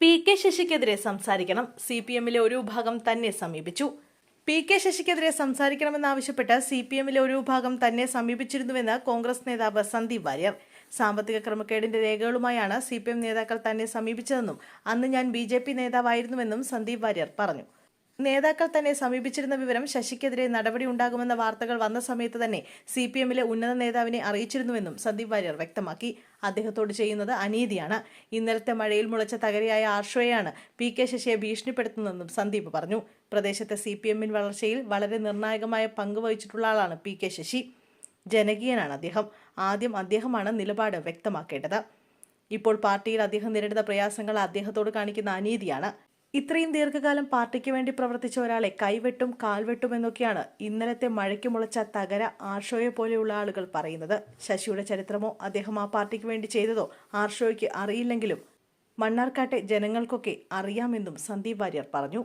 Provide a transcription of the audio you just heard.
P K ശശിക്കെതിരെ സംസാരിക്കണം. C P എമ്മിലെ ഒരു വിഭാഗം തന്നെ സമീപിച്ചു. പി കെ ശശിക്കെതിരെ സംസാരിക്കണമെന്നാവശ്യപ്പെട്ട് സി പി എമ്മിലെ ഒരു വിഭാഗം തന്നെ സമീപിച്ചിരുന്നുവെന്ന് കോൺഗ്രസ് നേതാവ് സന്ദീപ് വാര്യർ. സാമ്പത്തിക ക്രമക്കേടിന്റെ രേഖകളുമായാണ് സി പി എം നേതാക്കൾ തന്നെ സമീപിച്ചതെന്നും അന്ന് ഞാൻ ബി ജെ പി നേതാവായിരുന്നുവെന്നും സന്ദീപ് വാര്യർ പറഞ്ഞു. നേതാക്കൾ തന്നെ സമീപിച്ചിരുന്ന വിവരം ശശിക്കെതിരെ നടപടി ഉണ്ടാകുമെന്ന വാർത്തകൾ വന്ന സമയത്ത് തന്നെ സി പി എമ്മിലെ ഉന്നത നേതാവിനെ അറിയിച്ചിരുന്നുവെന്നും സന്ദീപ് വാര്യർ വ്യക്തമാക്കി. അദ്ദേഹത്തോട് ചെയ്യുന്നത് അനീതിയാണ്. ഇന്നലത്തെ മഴയിൽ മുളച്ച തകരയായ ആർഷോയാണ് പി കെ ശശിയെ ഭീഷണിപ്പെടുത്തുന്നതെന്നും സന്ദീപ് പറഞ്ഞു. പ്രദേശത്തെ സി പി എമ്മിൻ വളർച്ചയിൽ വളരെ നിർണായകമായ പങ്ക് വഹിച്ചിട്ടുള്ള ആളാണ് പി കെ ശശി. ജനകീയനാണ് അദ്ദേഹം. ആദ്യം അദ്ദേഹമാണ് നിലപാട് വ്യക്തമാക്കേണ്ടത്. ഇപ്പോൾ പാർട്ടിയിൽ അദ്ദേഹം നേരിടുന്ന പ്രയാസങ്ങൾ അദ്ദേഹത്തോട് കാണിക്കുന്ന അനീതിയാണ്. ഇത്രയും ദീർഘകാലം പാർട്ടിക്ക് വേണ്ടി പ്രവർത്തിച്ച ഒരാളെ കൈവെട്ടും കാൽവെട്ടും എന്നൊക്കെയാണ് ഇന്നലത്തെ മഴയ്ക്ക് മുളച്ച തകര ആർഷോയെ പോലെയുള്ള ആളുകൾ പറയുന്നത്. ശശിയുടെ ചരിത്രമോ അദ്ദേഹം ആ പാർട്ടിക്ക് വേണ്ടി ചെയ്തതോ ആർഷോയ്ക്ക് അറിയില്ലെങ്കിലും മണ്ണാർക്കാട്ടെ ജനങ്ങൾക്കൊക്കെ അറിയാമെന്നും സന്ദീപ് വാര്യർ പറഞ്ഞു.